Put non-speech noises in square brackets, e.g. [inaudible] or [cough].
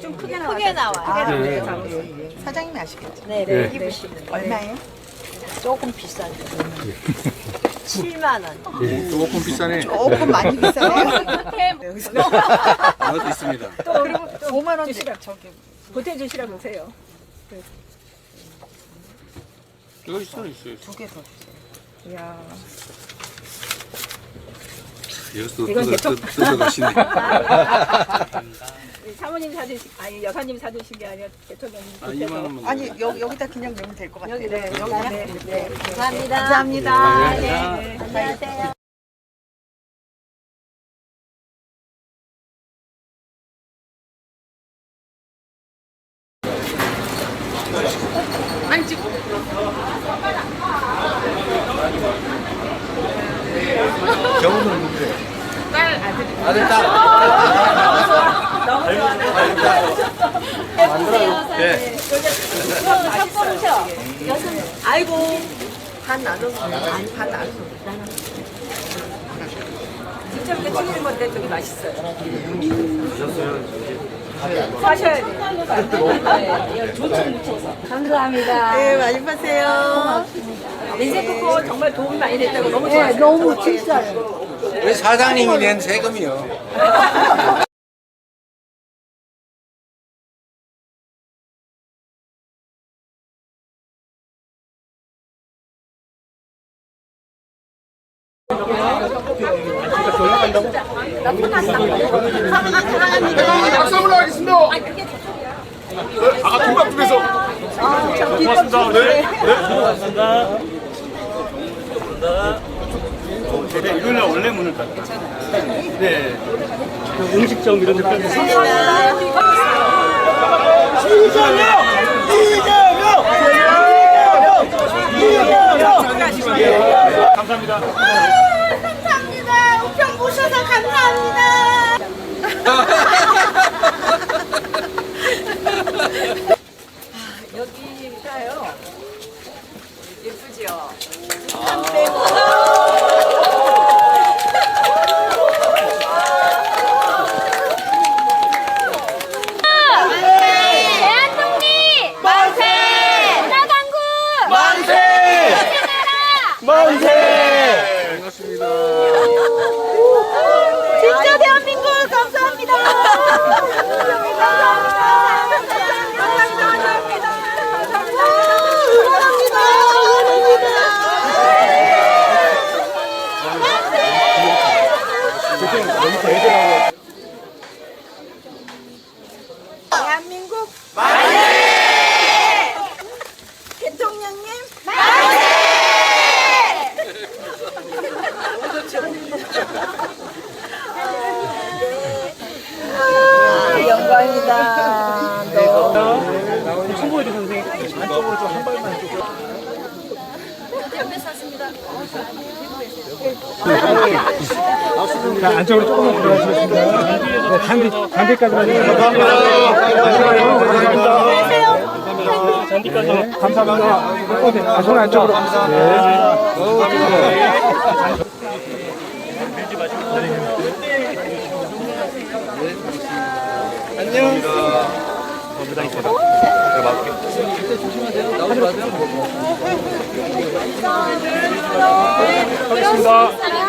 좀 크게 나와요. 크게 나와요. 네. 사장님이 아시겠죠? 네, 네. 네. 입으시는 거. 얼마예요? 조금 비싼데. 7만 원. 예. 조금 비싸네. 조금 많이 비싸요. 여기서 이것도 있습니다. 또 그리고 또 5만 원 주시라. 저기 보태 주시라 그러세요. 이거 있어, 있어, 있어. 두개 더 주세요. 이야. 여기서 이건 뜯어. 우리 사모님 사주신 아니 여사님 사주신 게 아니라 대통령님 아, 보태서. 2만 원만. 아니 여, 여기다 그냥 넣으면 될 것 같아요. 여기 네 여기 네. 네. 감사합니다. 감사합니다. 네. 안녕하세요. 경우는 누구세요? 아들, 딸. 네. 첫 번째요. 여섯. 아이고. 반 나눠서 아니 반 나눠서 직접 이렇게 튀기는 건데 되게 맛있어요. 하셔야 돼요. 네. 조청 묻혀서. 감사합니다. 네 많이 파세요. 인생 그거 정말 도움이 많이 됐다고 너무 좋아요. 너무 진짜요. 우리 사장님이 낸 세금이요. 박수 [laughs] 한번 하겠습니다. 아까 통닭집에서 고맙습니다. 네. 네. 네, 이거는 원래 문을 닫다. 네. 음식점 이런 데 빼서. 감사합니다. 감사합니다. 우편 모셔서 감사합니다. 여기가요. 예쁘지요? 대한독립 만세! 나강구 만세! 만세! 반갑습니다. 진짜 대한민국 감사합니다. 대한민국 만세! 대통령님 만세! 영광이다. 송보해주 선생님 안쪽으로 좀 한 발만 좀. 자, 안쪽으로 조금만 들어가시겠습니다. 네, 단디까지만 해주세요. 감사합니다. 잔디까지. 감사합니다. 어, 네. 아, 손 안쪽으로. 네. 하겠습니다.